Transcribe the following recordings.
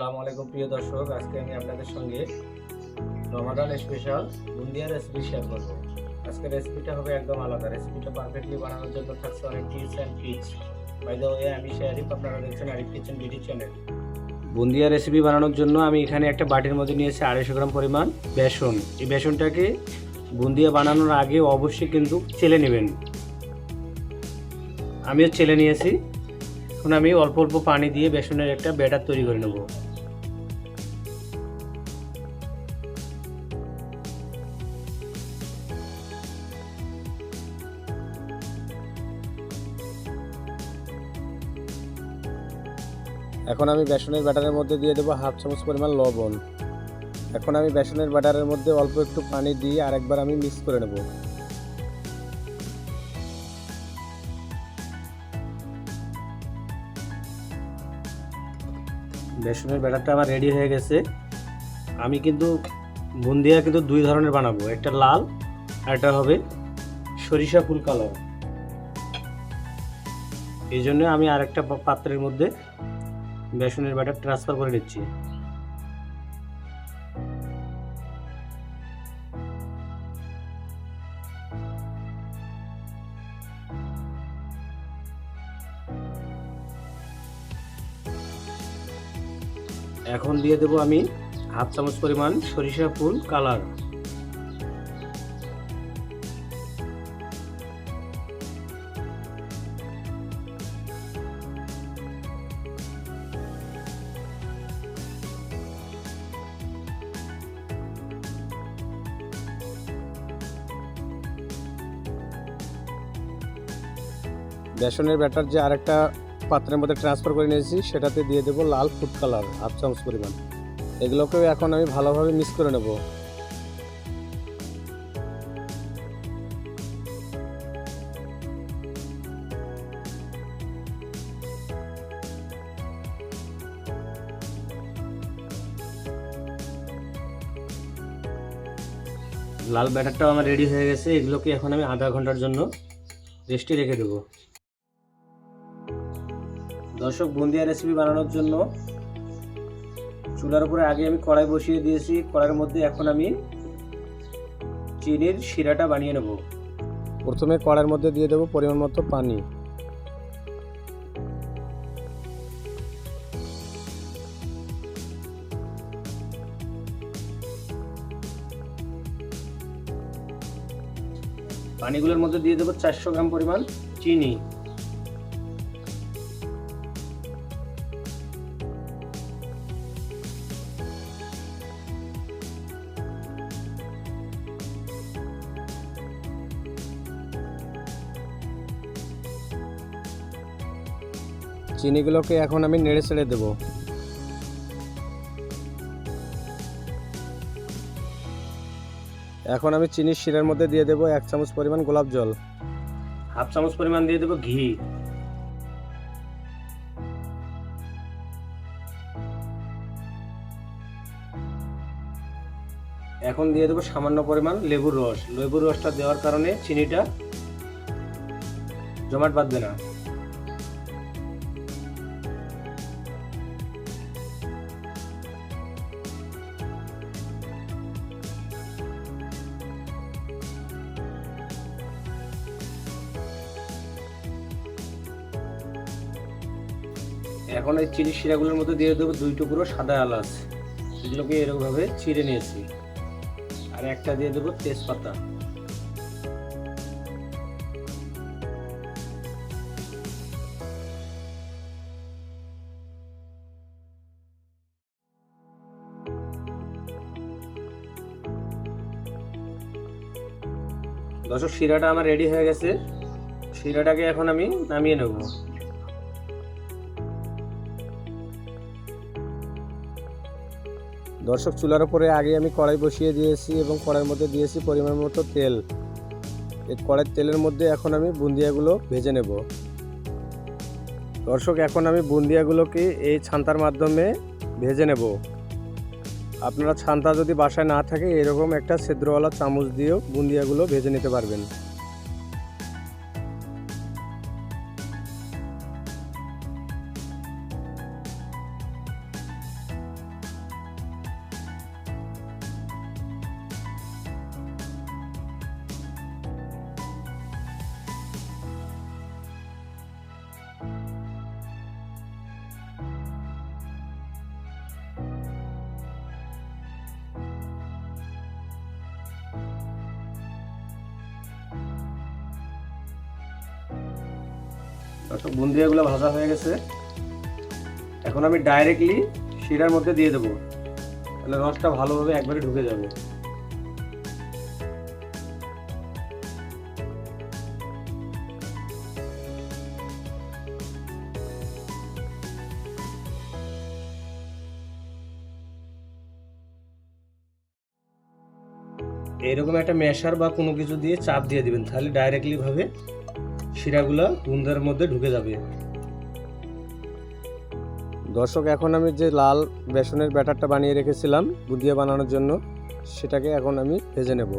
আসসালামু আলাইকুম, প্রিয় দর্শক। আজকে আমি আপনাদের সঙ্গে Ramadan special bundiya recipe share করব। আজকে রেসিপিটা হবে একদম আলাদা। রেসিপিটা পারফেক্টলি বানানোর জন্য থাকছে অনেক tips and tricks by the way আমি শেয়ারিফ আপনারা দেখছেন Arif kitchen BD channel bundiya recipe বানানোর জন্য আমি এখানে একটা বাটির মধ্যে নিয়েছি আড়াইশো গ্রাম পরিমাণ বেসন। এই বেসনটাকে বুন্দিয়া বানানোর আগে অবশ্যই কিন্তু চেলে নেবেন। আমিও চেলে নিয়েছি। এখন আমি অল্প অল্প পানি দিয়ে বেসনের একটা ব্যাটার তৈরি করে নেব। এখন আমি বেসনের ব্যাটারের মধ্যে দিয়ে দেবো হাফ চামচ পরিমাণ লবণ। এখন আমি বেসনের ব্যাটারের মধ্যে অল্প একটু পানি দিয়ে আরেকবার আমি মিক্স করে নেব। বেসনের ব্যাটারটা আমার রেডি হয়ে গেছে। আমি কিন্তু বুন্দিয়া কিন্তু দুই ধরনের বানাবো, একটা লাল আর একটা হবে সরিষা ফুল কালার। এই জন্য আমি আরেকটা পাত্রের মধ্যে বেসনের ব্যাটার ট্রান্সফার করে নিচ্ছি। এখন দিয়ে দেবো আমি হাফ চামচ পরিমাণ সরিষা ফুল কালার। বেসনের ব্যাটার যে আরেকটা পাত্রের মধ্যে ট্রান্সফার করে নিয়েছি, সেটাতে দিয়ে দেবো লাল ফুড কালার হাফ চামচ পরিমাণ। এগুলোকেও এখন আমি ভালোভাবে মিক্স করে নেব। লাল ব্যাটারটাও আমার রেডি হয়ে গেছে। এগুলোকে এখন আমি আধা ঘণ্টার জন্য রেস্টে রেখে দেবো। দর্শক, বুন্দিয়া রেসিপি বানানোর জন্য চুলার উপরে আগে আমি কড়াই বসিয়ে দিয়েছি। কড়াইয়ের মধ্যে এখন আমি চিনির শিরাটা বানিয়ে নেব। প্রথমে কড়াইয়ের মধ্যে দিয়ে দেবো পরিমাণ মতো পানি। পানিগুলোর মধ্যে দিয়ে দেবো চারশো গ্রাম পরিমাণ চিনি। চিনিগুলোকে এখন আমি নেড়ে ছেড়ে দেবো। এখন আমি চিনির শিরার মধ্যে দিয়ে দেবো এক চামচ পরিমাণ গোলাপ জল। হাফ চামচ পরিমাণ দিয়ে দেবো ঘি। এখন দিয়ে দেবো সামান্য পরিমাণ লেবুর রস। লেবুর রসটা দেওয়ার কারণে চিনিটা জমাট বাঁধবে না। এখন এই চিনি শিরাগুলোর মধ্যে দিয়ে দেবো দুই টুকরো সাদা এলাচ। এগুলোকে এরকমভাবে চিড়ে নিয়েছি। আর একটা দিয়ে দেবো তেজপাতা। দর্শক, শিরাটা আমার রেডি হয়ে গেছে। শিরাটাকে এখন আমি নামিয়ে নেব। দর্শক চুলার উপরে আগে আমি কড়াই বসিয়ে দিয়েছি এবং কড়াইয়ের মধ্যে দিয়েছি পরিমাণ মতো তেল। এই কড়াইয়ের তেলের মধ্যে এখন আমি বুন্দিয়াগুলো ভেজে নেব। দর্শক, এখন আমি বুন্দিয়াগুলোকে এই ছান্তার মাধ্যমে ভেজে নেব। আপনারা ছান্তা যদি বাসায় না থাকে, এরকম একটা ছিদ্রওয়ালা চামচ দিয়েও বুন্দিয়াগুলো ভেজে নিতে পারবেন। দর্শক বুন্দিয়াগুলো ভাজা হয়ে গেছে। এখন আমি ডাইরেক্টলি শিরার মধ্যে দিয়ে দেবো। তাহলে রসটা ভালোভাবে একবারে ঢুকে যাবে। এরকম একটা মেশার বা কোনো কিছু দিয়ে চাপ দিয়ে দিবেন, তাহলে ডাইরেক্টলি ভাবে শিরাগুলো তুন্দার মধ্যে ঢুকে যাবে। দর্শক, এখন আমি যে লাল বেসনের ব্যাটারটা বানিয়ে রেখেছিলাম বুদিয়া বানানোর জন্য, সেটাকে এখন আমি ভেজে নেব।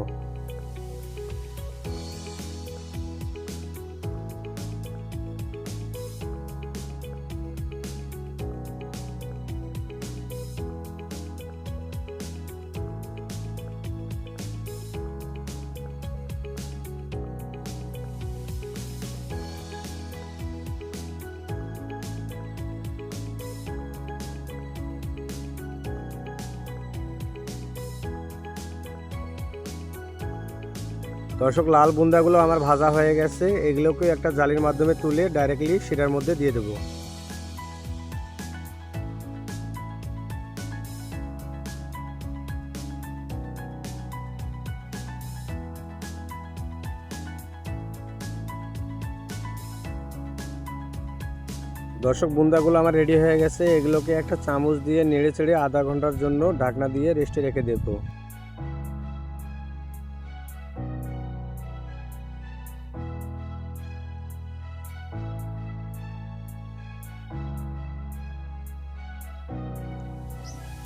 দর্শক, লাল বুন্দাগুলো আমার ভাজা হয়ে গেছে। এগুলোকে একটা জালির মাধ্যমে তুলে ডাইরেক্টলি সেটার মধ্যে দিয়ে দেবো। দর্শক, বুন্দাগুলো আমার রেডি হয়ে গেছে। এগুলোকে একটা চামচ দিয়ে নেড়ে চেড়ে আধা ঘণ্টার জন্য ঢাকনা দিয়ে রেস্টে রেখে দেবো।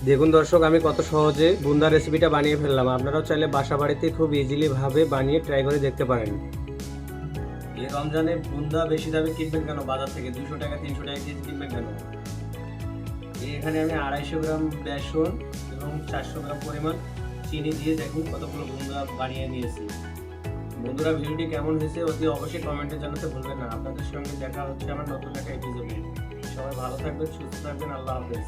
দেখুন দর্শক, আমি কত সহজে বুন্দা রেসিপিটা বানিয়ে ফেললাম। আপনারাও চাইলে বাসা বাড়িতে খুব ইজিলি ভাবে বানিয়ে ট্রাই করে দেখতে পারেন। এই রমজানে বুন্দা বেশি দামে কিনবেন কেন? বাজার থেকে দুশো টাকা, তিনশো টাকা কেজি কিনবেন কেন? এখানে আমি আড়াইশো গ্রাম বেসন এবং চারশো গ্রাম পরিমাণ চিনি দিয়ে দেখুন কতগুলো বুন্দা বানিয়ে নিয়েছি। বন্ধুরা, ভিডিওটি কেমন হয়েছে অতি অবশ্যই কমেন্টে জানাতে ভুলবেন না। আপনাদের সঙ্গে দেখা হচ্ছে আমার নতুন একটা এপিসোডে সবাই ভালো থাকবেন, সুস্থ থাকবেন, আল্লাহ হাফেজ।